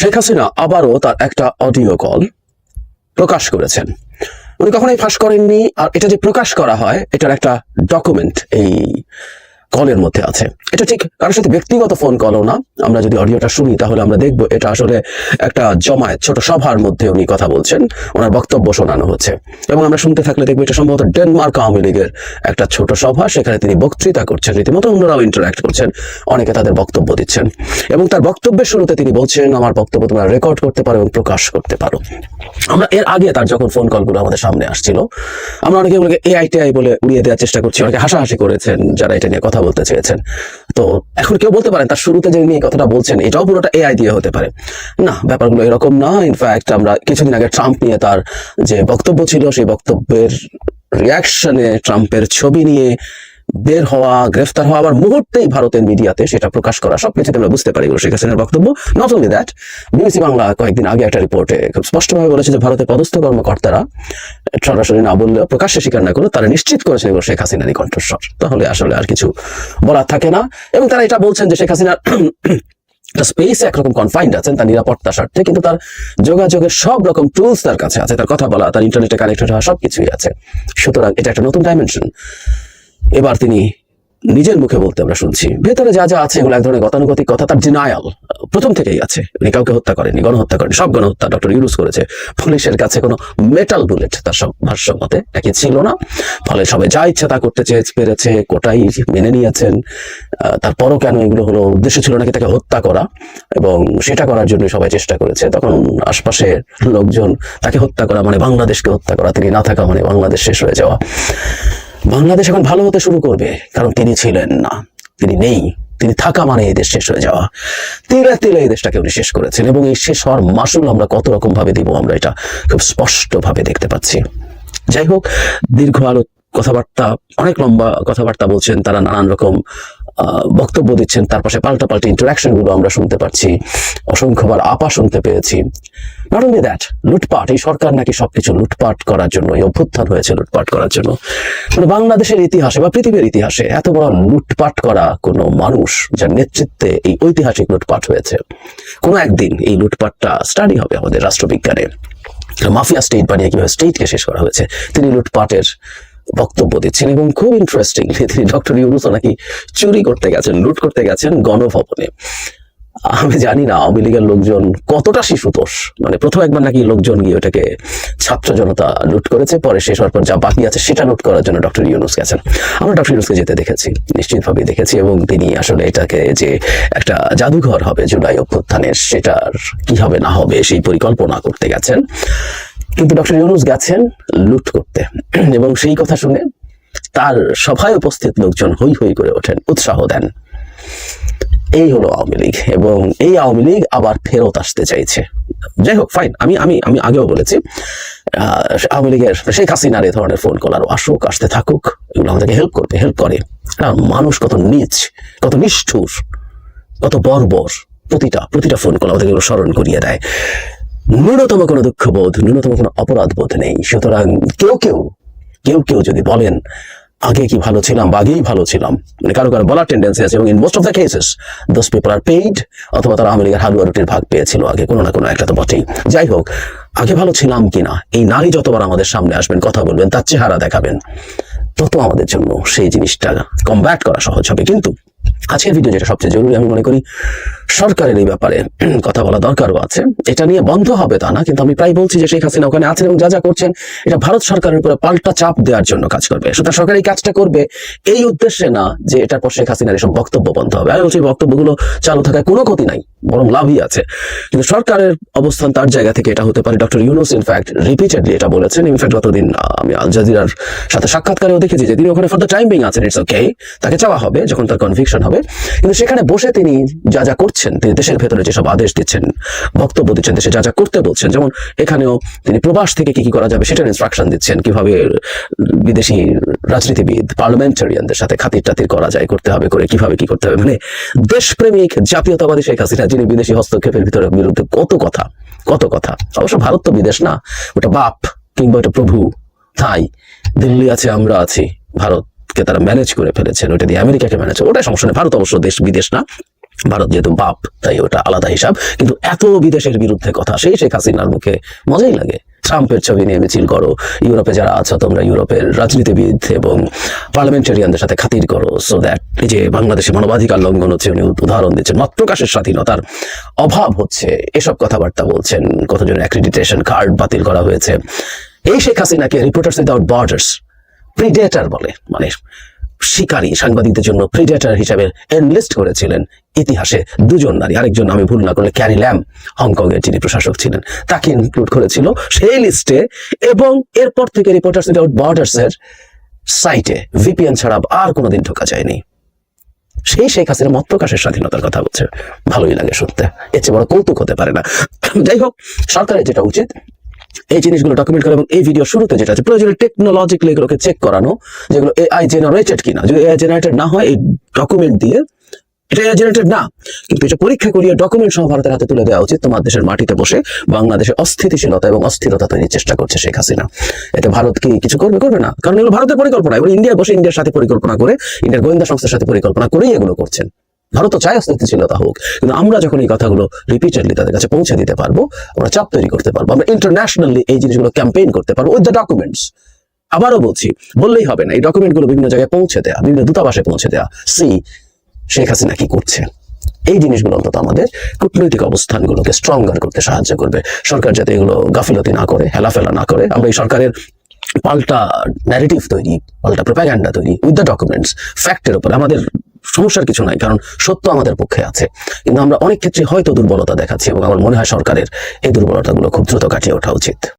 শেখ হাসিনা আবারও তার একটা অডিও কল প্রকাশ করেছেন। উনি কখনোই ফাঁস করেননি, আর এটা যে প্রকাশ করা হয়, এটার একটা ডকুমেন্ট এই কলের মধ্যে আছে। এটা ঠিক কারোর সাথে ব্যক্তিগত ফোন কলও না। আমরা যদি অডিওটা শুনি, তাহলে আমরা দেখব এটা আসলে একটা জমায়েত, ছোট সভার মধ্যে উনি কথা বলছেন। ওনার বক্তব্য শোনানো হচ্ছে। এবং আমরা শুনতে থাকলে দেখব এটা সম্ভবত ডেনমার্ক আওয়ামী লীগের একটা ছোট সভা। সেখানে তিনি বক্তৃতা করছেন, রীতিমতো অন্যরাও ইন্টারাক্ট করছেন। অনেকে তাদের বক্তব্য দিচ্ছেন। এবং তার বক্তব্যের শুরুতে তিনি বলছেন, আমার বক্তব্য তোমরা রেকর্ড করতে পারো এবং প্রকাশ করতে পারো। আমরা এর আগে তার যখন ফোন কলগুলো আমাদের সামনে আসছিল, আমরা অনেকে এআই টিআই বলে উড়িয়ে দেওয়ার চেষ্টা করছি। অনেকে হাসাহাসি করেছেন যারা এটা নিয়ে কথা বলতে চেয়েছেন। তো এখন কেউ বলতে পারেন, তার শুরুতে যে নিয়ে কথাটা বলছেন, এটাও পুরোটা এআই দিয়ে হতে পারে। না, ব্যাপারগুলো এরকম না। ইনফ্যাক্ট আমরা কিছুদিন আগে ট্রাম্প নিয়ে তার যে বক্তব্য ছিল, সেই বক্তব্যের রিয়াকশনে ট্রাম্পের ছবি নিয়ে বের হওয়া, গ্রেফতার হওয়া আবার মুহূর্তেই ভারতের মিডিয়াতে সেটা প্রকাশ করা। সবকিছুতে আমরা বুঝতে পারি শেখ হাসিনার বক্তব্য। Not only that BBC Bangla কয়েকদিন আগে একটা রিপোর্টে খুব স্পষ্টভাবে বলেছে যে ভারতের পদস্থ কর্মকর্তারা সরাসরি না বললেও প্রকাশ্যে স্বীকার না করে তারা নিশ্চিত করেছেন এগুলো শেখ হাসিনারই কণ্ঠস্বর। তাহলে আসলে আর কিছু বলার থাকে না। এবং তারা এটা বলছেন যে শেখ হাসিনার স্পেস একরকম কনফাইন্ড আছেন, তার নিরাপত্তা স্বার্থে, কিন্তু তার যোগাযোগের সব রকম টুলস তার কাছে আছে। তার কথা বলা, তার ইন্টারনেটে কানেক্টেড হওয়া সবকিছুই আছে। সুতরাং এটা একটা নতুন ডাইমেনশন এবার তিনি নিজের মুখে বলতে আমরা শুনছি। ভেতরে যা যা আছে, এগুলো এক ধরনের গতানুগতিক কথা, তার ডিনায়াল প্রথম থেকেই আছে। উনি কাউকে হত্যা করেনি গণহত্যা করেনি সব গণহত্যা ডক্টর ইউরুস করেছে। পুলিশের কাছে কোনো মেটাল বুলেট তার সব ভাষ্য মতে একই ছিল না। ফলে সবাই যা ইচ্ছা তা করতে চেয়ে, পেরেছে, কোটাই মেনে নিয়েছেন। তারপরও কেন এগুলো হলো, উদ্দেশ্য ছিল নাকি তাকে হত্যা করা? এবং সেটা করার জন্য সবাই চেষ্টা করেছে। তখন আশপাশের লোকজন তাকে হত্যা করা মানে বাংলাদেশকে হত্যা করা, তিনি না থাকা মানে বাংলাদেশ শেষ হয়ে যাওয়া। বাংলাদেশ এখন ভালো হতে শুরু করবে, কারণ তিনি ছিলেন না। তিনি নেই, তিনি থাকা মানে এই দেশ শেষ হয়ে যাওয়া। তিলে তিলে এই দেশটাকে উনি শেষ করেছেন, এবং এই শেষ হওয়ার মাসুল আমরা কত রকম ভাবে দিব, আমরা এটা খুব স্পষ্টভাবে দেখতে পাচ্ছি। যাই হোক, দীর্ঘ আলো কথাবার্তা, অনেক লম্বা কথাবার্তা বলছেন, তারা নানান রকম বক্তব্য দিচ্ছেন। তার পাশে পাল্টা পাল্টা ইন্টারাকশনগুলো আমরা শুনতে পাচ্ছি। অসংখ্যবার আপা শুনতে পেয়েছি। নট অনলি দ্যাট লুটপাট, এই সরকার নাকি সবকিছু লুটপাট করার জন্য, এই অভ্যুত্থান হয়েছে লুটপাট করার জন্য। মানে বাংলাদেশের ইতিহাসে বা পৃথিবীর ইতিহাসে এত বড় লুটপাট করা কোনো মানুষ যার নেতৃত্বে এই ঐতিহাসিক লুটপাট হয়েছে। কোনো একদিন এই লুটপাটটা স্টাডি হবে আমাদের রাষ্ট্রবিজ্ঞানে। মাফিয়া স্টেট বানিয়ে কীভাবে স্টেটকে শেষ করা হয়েছে, তিনি লুটপাটের বক্তব্য দিচ্ছেন এবং খুব ইন্টারেস্টিং তিনি ডক্টর ইউনুস নাকি চুরি করতে গেছেন, লুট করতে গেছেন গণভবনে। আমি জানি না, আওয়ামী লীগের লোকজন কতটা শিশুতোষ। মানে প্রথম একবার নাকি লোকজন গিয়ে ওটাকে ছাত্র জনতা লুট করেছে, পরে শেষ হওয়ার পর যা বাকি আছে সেটা লুট করার জন্য ডক্টর ইউনুস গেছেন। আমরা ডক্টর ইউনুসকে যেতে দেখেছি নিশ্চিতভাবে দেখেছি, এবং তিনি আসলে এটাকে যে একটা জাদুঘর হবে জুলাই অভ্যুত্থানের, সেটার কি হবে না হবে সেই পরিকল্পনা করতে গেছেন। কিন্তু ডক্টর ইউনুস গেছেন লুট করতে। এবং সেই কথা শুনে তার সভায় উপস্থিত লোকজন হই হই করে ওঠেন, উৎসাহ দেন। এই হলো আওয়ামী লীগ এবং এই আওয়ামী লীগ আবার ফেরত আসতে চাইছে। যাই হোক ফাইন আমি আমি আমি আগেও বলেছি আওয়ামী লীগের শেখ হাসিনার এই ধরনের ফোন কল আরও আসুক, আসতে থাকুক, এগুলো আমাদেরকে হেল্প করবে হেল্প করে। মানুষ কত নিচ, কত নিষ্ঠুর, কত বর্বর, প্রতিটা প্রতিটা ফোন কল আমাদেরকে স্মরণ করিয়ে দেয়। ন্যূনতম কোনো দুঃখবোধ, ন্যূনতম কোনো অপরাধ বোধ নেই। সুতরাং কেউ কেউ কেউ কেউ যদি বলেন, আগে কি ভালো ছিলাম বা আগেই ভালো ছিলাম? মানে কারও কারও বলার টেন্ডেন্সি আছে এবং in most of the cases those people are paid অথবা তারা লীগের হালুয়া রুটির ভাগ পেয়েছিল আগে, কোনো না কোনো একটা তো বটেই। যাই হোক, আগে ভালো ছিলাম কিনা এই নারী যতবার আমাদের সামনে আসবেন, কথা বলবেন, তার চেহারা দেখাবেন, তত আমাদের জন্য সেই জিনিসটা কমব্যাট করা সহজ হবে। কিন্তু আজকের ভিডিও যেটা সবচেয়ে জরুরি আমি মনে করি, সরকারের এই ব্যাপারে কথা বলা দরকারও আছে। এটা নিয়ে বন্ধ হবে তা না, কিন্তু আমি প্রায় বলছি যে শেখ হাসিনা ওখানে আছেন এবং যা যা করছেন, এটা ভারত সরকারের উপরে পাল্টা চাপ দেওয়ার জন্য কাজ করবে। সুতরাং সরকার এই কাজটা করবে এই উদ্দেশ্যে না যে এটার পর শেখ হাসিনার এসব বক্তব্য বন্ধ হবে। আমি বলছি বক্তব্যগুলো চালু থাকায় কোনো ক্ষতি নাই, বরং লাভই আছে। কিন্তু সরকারের অবস্থান তার জায়গা থেকে এটা হতে পারে। ডক্টর ইউনুস ইনফ্যাক্ট রিপিটেডলি এটা বলেছেন। ইনফ্যাক্ট গতদিন আমি আল জাজিরার সাথে সাক্ষাৎকারেও দেখেছি যে তিনি ওখানে ফর দ্য টাইম বিং আছেন ইটস ওকে তাকে চাওয়া হবে যখন তার কনভিকশন হবে। কিন্তু সেখানে বসে তিনি যা যা করছেন, তিনি দেশের ভেতরে যেসব আদেশ দিচ্ছেন, বক্তব্য দিচ্ছেন, দেশে যা যা করতে বলছেন, যেমন এখানেও তিনি প্রবাস থেকে কি কি করা যাবে সেটার ইনস্ট্রাকশন দিচ্ছেন, কীভাবে বিদেশি রাজনীতিবিদ পার্লামেন্টারিয়ানদের সাথে খাতির টাতির করা যায়, করতে হবে করে, কীভাবে কি করতে হবে। মানে দেশপ্রেমিক, জাতীয়তাবাদী শেখ হাসিনা, যিনি বিদেশি হস্তক্ষেপের ভিতরে বিরুদ্ধে কত কথা কত কথা, অবশ্য ভারত তো বিদেশ না, ওটা বাপ কিংবা ওটা প্রভু, তাই, দিল্লি আছে, আমরা আছি ভারতকে তারা ম্যানেজ করে ফেলেছেন ওটা দিয়ে আমেরিকাকে ম্যানেজ ওটা সমস্যা নেই ভারত অবশ্য দেশ, বিদেশ না। ভারত যেহেতু বাপ, তাই ওটা আলাদা হিসাব। কিন্তু এত বিদেশের বিরুদ্ধে কথা, সেই শেখ হাসিনার মুখে মজাই লাগে। ট্রাম্পের ছবি নিয়ে মিছিল করো, ইউরোপে যারা আছো, তোমরা ইউরোপের রাজনীতিবিদ এবং পার্লামেন্টারিয়ানদের সাথে খাতির করো সো দ্যাট এই যে বাংলাদেশে মানবাধিকার লঙ্ঘন হচ্ছে, উনি উদাহরণ দিচ্ছেন। মত প্রকাশের স্বাধীনতার অভাব হচ্ছে, এসব কথাবার্তা বলছেন, কতজনের অ্যাক্রিডিটেশন কার্ড বাতিল করা হয়েছে। এই শেখ হাসিনাকে রিপোর্টার্স উইদাউট বর্ডার্স প্রিডেটার বলে মানে শিকারী সাংবাদিকদের জন্য প্রিডেটার হিসাবে এনলিস্ট করেছিলেন ইতিহাসে দুজন নারী, আরেকজন আমি ভুল না করলে ক্যারি ল্যাম হংকং এর যিনি প্রশাসক ছিলেন, তাকে ইনক্লুড করেছিল সেই লিস্টে এবং এরপর থেকে রিপোর্টার্স উইদাউট বর্ডার্স এর সাইটে ভিপিএন ছাড়া আর কোনোদিন ঢোকা যায়নি। সেই শেখ হাসিনা মত প্রকাশের স্বাধীনতার কথা বলছে, ভালোই লাগে শুনতে, এর চেয়ে বড় কৌতুক হতে পারে না। যাই হোক, সরকারের যেটা উচিত এই জিনিসগুলো ডকুমেন্ট করা এবং এই ভিডিও শুরুতে যেটা আছে, প্রয়োজনে টেকনোলজিক্যালি এগুলোকে চেক করানো, যেগুলো এআই জেনারেটেড কিনা। যদি এআই জেনারেটেড না হয়, এই ডকুমেন্ট দিয়ে, এটা জেনারেটেড না, কিন্তু এটা পরীক্ষা করিয়ে ডকুমেন্ট সহ ভারতের হাতে তুলে দেওয়া উচিত তোমার দেশের মাটিতে বসে বাংলাদেশে অস্থিতিশীলতা এবং অস্থিরতা তৈরির চেষ্টা করছে শেখ হাসিনা। এতে ভারত কি কিছু করবে? করবে না। কারণ এগুলো ভারতের পরিকল্পনা। এবার ইন্ডিয়া বসে ইন্ডিয়ার সাথে পরিকল্পনা করে, ইন্ডিয়ার গোয়েন্দা সংস্থার সাথে পরিকল্পনা করেই এগুলো করছেন। ভারত তো চায় অস্থিতিশীলতা হোক, কিন্তু আমরা যখন এই কথাগুলো রিপিটেডলি তাদের কাছে পৌঁছে দিতে পারব, আমরা চাপ তৈরি করতে পারব, আমরা ইন্টারন্যাশনালি এই জিনিসগুলো ক্যাম্পেইন করতে পারব উইথ দ্য ডকুমেন্টস আবারও বলছি, বললেই হবে না, এই ডকুমেন্টগুলো বিভিন্ন জায়গায় পৌঁছে দেয়া, বিভিন্ন দূতাবাসে পৌঁছে দেয়া। সি, শেখ হাসিনা কি করছে? এই জিনিসগুলো অন্তত আমাদের কূটনৈতিক অবস্থানগুলোকে স্ট্রঙ্গার করতে সাহায্য করবে। সরকার যাতে এগুলো গাফিলতি না করে, হেলাফেলা না করে, আমরা এই সরকারের পাল্টা ন্যারেটিভ তৈরি, পাল্টা প্রোপাগ্যান্ডা তৈরি উইথ দ্য ডকুমেন্টস ফ্যাক্টের উপর, আমাদের সমস্যার কিছু নাই, কারণ সত্য আমাদের পক্ষে আছে। কিন্তু আমরা অনেক ক্ষেত্রে হয়তো দুর্বলতা দেখাচ্ছি এবং আমার মনে হয় সরকারের এই দুর্বলতাগুলো খুব দ্রুত কাটিয়ে ওঠা উচিত।